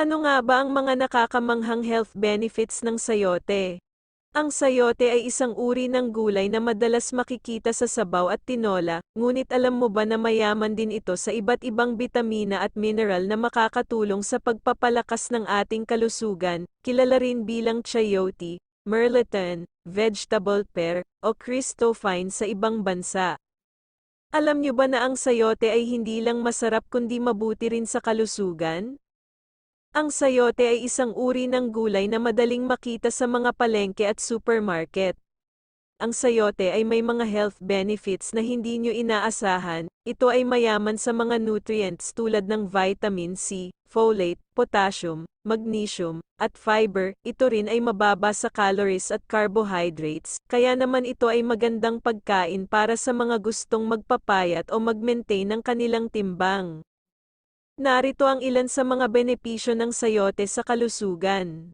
Ano nga ba ang mga nakakamanghang health benefits ng sayote? Ang sayote ay isang uri ng gulay na madalas makikita sa sabaw at tinola, ngunit alam mo ba na mayaman din ito sa iba't ibang bitamina at mineral na makakatulong sa pagpapalakas ng ating kalusugan, kilala rin bilang chayote, merleton, vegetable pear, o Christophine sa ibang bansa. Alam niyo ba na ang sayote ay hindi lang masarap kundi mabuti rin sa kalusugan? Ang sayote ay isang uri ng gulay na madaling makita sa mga palengke at supermarket. Ang sayote ay may mga health benefits na hindi nyo inaasahan, ito ay mayaman sa mga nutrients tulad ng vitamin C, folate, potassium, magnesium, at fiber, ito rin ay mababa sa calories at carbohydrates, kaya naman ito ay magandang pagkain para sa mga gustong magpapayat o mag-maintain ng kanilang timbang. Narito ang ilan sa mga benepisyo ng sayote sa kalusugan.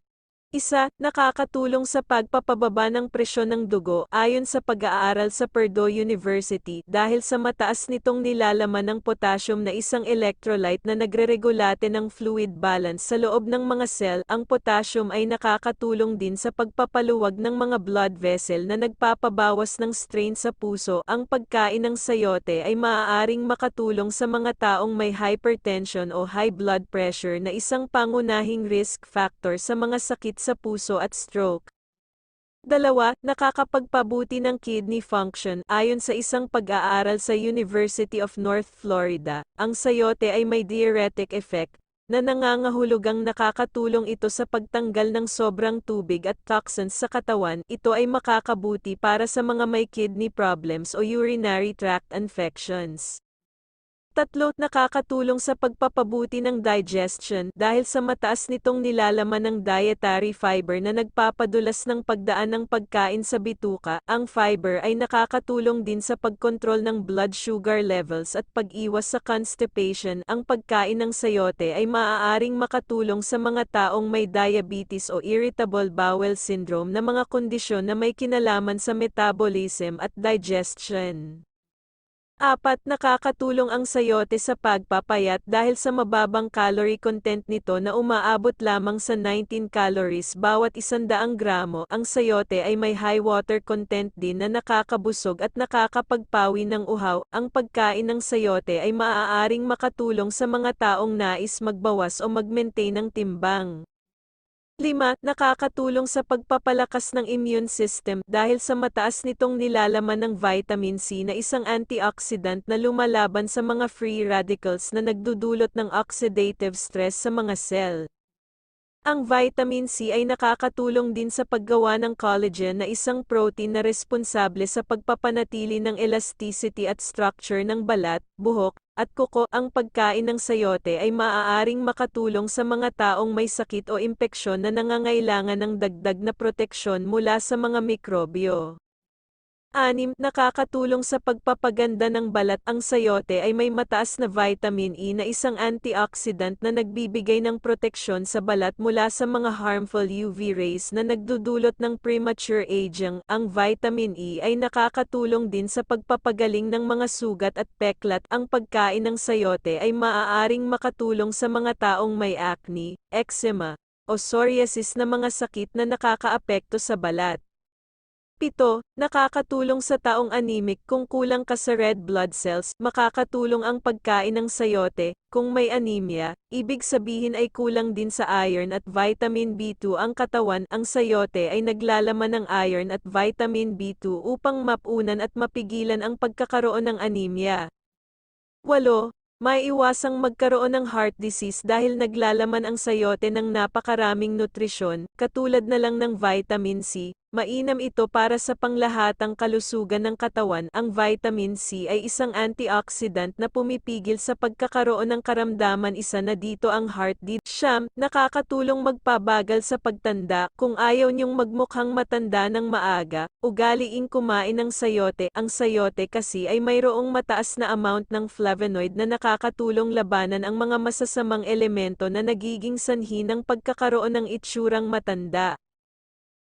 Isa, nakakatulong sa pagpapababa ng presyon ng dugo ayon sa pag-aaral sa Purdue University dahil sa mataas nitong nilalaman ng potassium na isang electrolyte na nagreregulate ng fluid balance sa loob ng mga cell. Ang potassium ay nakakatulong din sa pagpapaluwag ng mga blood vessel na nagpapabawas ng strain sa puso. Ang pagkain ng sayote ay maaaring makatulong sa mga taong may hypertension o high blood pressure na isang pangunahing risk factor sa mga sakit sa puso at stroke. Dalawa, nakakapagpabuti ng kidney function ayon sa isang pag-aaral sa University of North Florida. Ang sayote ay may diuretic effect na nangangahulugang nakakatulong ito sa pagtanggal ng sobrang tubig at toxins sa katawan. Ito ay makakabuti para sa mga may kidney problems o urinary tract infections. Tatlo, nakakatulong sa pagpapabuti ng digestion dahil sa mataas nitong nilalaman ng dietary fiber na nagpapadulas ng pagdaan ng pagkain sa bituka. Ang fiber ay nakakatulong din sa pagkontrol ng blood sugar levels at pag-iwas sa constipation. Ang pagkain ng sayote ay maaaring makatulong sa mga taong may diabetes o irritable bowel syndrome na mga kondisyon na may kinalaman sa metabolism at digestion. Apat, nakakatulong ang sayote sa pagpapayat dahil sa mababang calorie content nito na umaabot lamang sa 19 calories bawat 100 gramo. Ang sayote ay may high water content din na nakakabusog at nakakapagpawi ng uhaw. Ang pagkain ng sayote ay maaaring makatulong sa mga taong nais magbawas o mag-maintain ng timbang. 5. Nakakatulong sa pagpapalakas ng immune system dahil sa mataas nitong nilalaman ng vitamin C na isang antioxidant na lumalaban sa mga free radicals na nagdudulot ng oxidative stress sa mga cell. Ang vitamin C ay nakakatulong din sa paggawa ng collagen na isang protein na responsable sa pagpapanatili ng elasticity at structure ng balat, buhok, at kuko, ang pagkain ng sayote ay maaaring makatulong sa mga taong may sakit o impeksyon na nangangailangan ng dagdag na proteksyon mula sa mga mikrobyo. Anim, nakakatulong sa pagpapaganda ng balat. Ang sayote ay may mataas na vitamin E na isang antioxidant na nagbibigay ng proteksyon sa balat mula sa mga harmful UV rays na nagdudulot ng premature aging. Ang vitamin E ay nakakatulong din sa pagpapagaling ng mga sugat at peklat. Ang pagkain ng sayote ay maaaring makatulong sa mga taong may acne, eczema, o psoriasis na mga sakit na nakakaapekto sa balat. Pito, nakakatulong sa taong anemic kung kulang ka sa red blood cells. Makakatulong ang pagkain ng sayote. Kung may anemia, ibig sabihin ay kulang din sa iron at vitamin B2 ang katawan. Ang sayote ay naglalaman ng iron at vitamin B2 upang mapunan at mapigilan ang pagkakaroon ng anemia. 8. May iwasang magkaroon ng heart disease dahil naglalaman ang sayote ng napakaraming nutrisyon, katulad na lang ng vitamin C. Mainam ito para sa panglahatang kalusugan ng katawan. Ang vitamin C ay isang antioxidant na pumipigil sa pagkakaroon ng karamdaman isa na dito ang heart disease. Siyam, nakakatulong magpabagal sa pagtanda. Kung ayaw niyong magmukhang matanda ng maaga, ugaliing kumain ng sayote. Ang sayote kasi ay mayroong mataas na amount ng flavonoid na nakakatulong labanan ang mga masasamang elemento na nagiging sanhi ng pagkakaroon ng itsurang matanda.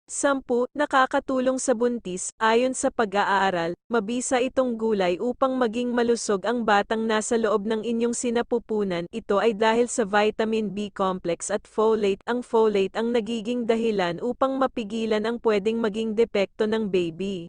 Sampu, nakakatulong sa buntis, ayon sa pag-aaral, mabisa itong gulay upang maging malusog ang batang nasa loob ng inyong sinapupunan. Ito ay dahil sa vitamin B complex at folate. Ang folate ang nagiging dahilan upang mapigilan ang pwedeng maging depekto ng baby.